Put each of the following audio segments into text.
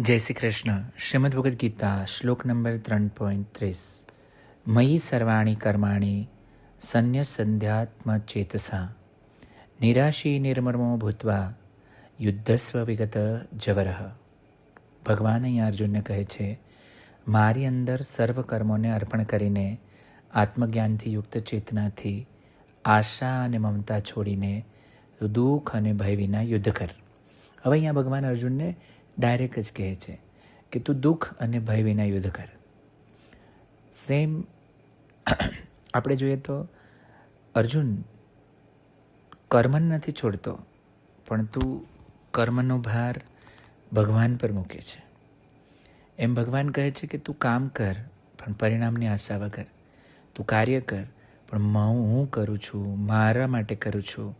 જય શ્રી કૃષ્ણ. શ્રીમદ ભગવદ્ ગીતા, શ્લોક નંબર ત્રણ પોઈન્ટ ત્રીસ. મયી સર્વાણી કર્માણી સન્ય સંધ્યાત્મ ચેતસા. નિરાશી નિર્મર્મો ભૂતવા યુદ્ધસ્વ વિગત જવરહ. ભગવાન અહીંયા અર્જુનને કહે છે, મારી અંદર સર્વ કર્મોને અર્પણ કરીને આત્મજ્ઞાનથી યુક્ત ચેતનાથી આશા અને મમતા છોડીને દુઃખ અને ભય વિના યુદ્ધ કર. હવે અહીંયા ભગવાન અર્જુનને ડાયરેક્ટ જ કહે છે કે તું દુઃખ અને ભય વિના યુદ્ધ કર. સેમ આપણે જોઈએ તો અર્જુન કર્મન નથી છોડતો, પણ તું કર્મનો ભાર ભગવાન પર મૂકે છે. એમ ભગવાન કહે છે કે તું કામ કર, પણ પરિણામની આશા વગર. તું કાર્ય કર, પણ હું કરું છું, મારા માટે કરું છું,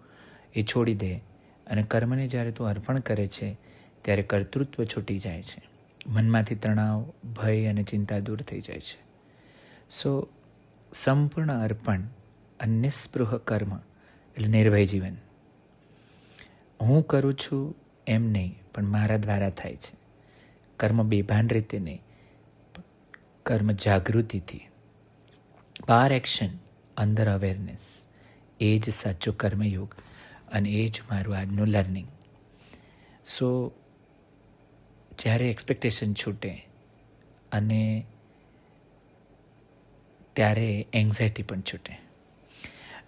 એ છોડી દે. અને કર્મને જ્યારે તું અર્પણ કરે છે ત્યારે કર્તૃત્વ છૂટી જાય છે. મનમાંથી તણાવ, ભય અને ચિંતા દૂર થઈ જાય છે. સો, સંપૂર્ણ અર્પણ અને નિસ્પૃહ કર્મ એટલે નિર્ભય જીવન. હું કરું છું એમ નહીં, પણ મારા દ્વારા થાય છે. કર્મ બેભાન રીતે નહીં કર્મ જાગૃતિથી. બાર એક્શન, અંદર અવેરનેસ. એ જ સાચો કર્મયોગ અને એ જ મારું આજનું લર્નિંગ. સો જ્યારે એક્સપેક્ટેશન છૂટે અને ત્યારે એન્ઝાયટી પણ છૂટે.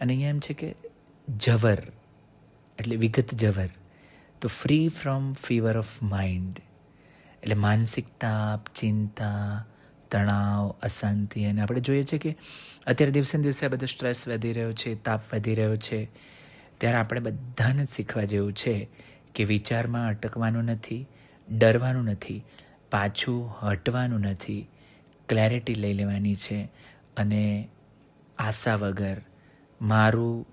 અને અહીંયા એમ છે કે જવર, એટલે વિગત જવર, તો free from fever of mind એટલે માનસિક તાપ, ચિંતા, તણાવ, અશાંતિ, અને આપણે જોઈએ છીએ કે અત્યારે દિવસે દિવસે આ બધો સ્ટ્રેસ વધી રહ્યો છે, તાપ વધી રહ્યો છે, ત્યારે આપણે બધાને જ શીખવા જેવું છે કે વિચારમાં અટકવાનું નથી ડરવાનું નથી, પાછું હટવાનું નથી ક્લેરિટી લઈ લેવાની છે અને આશા વગર, મારું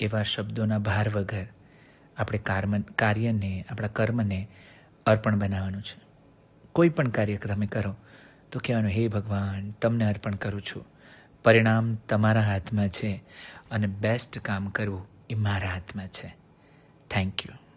એવા શબ્દોના ભાર વગર આપણે કાર્મ કાર્યને, આપણા કર્મને અર્પણ બનાવવાનું છે. કોઈ પણ કાર્ય તમે કરો, તો કહેવાનું, હે ભગવાન, તમને અર્પણ કરું છું. પરિણામ તમારા હાથમાં છે અને બેસ્ટ કામ કરવું એ મારા હાથમાં છે. Thank you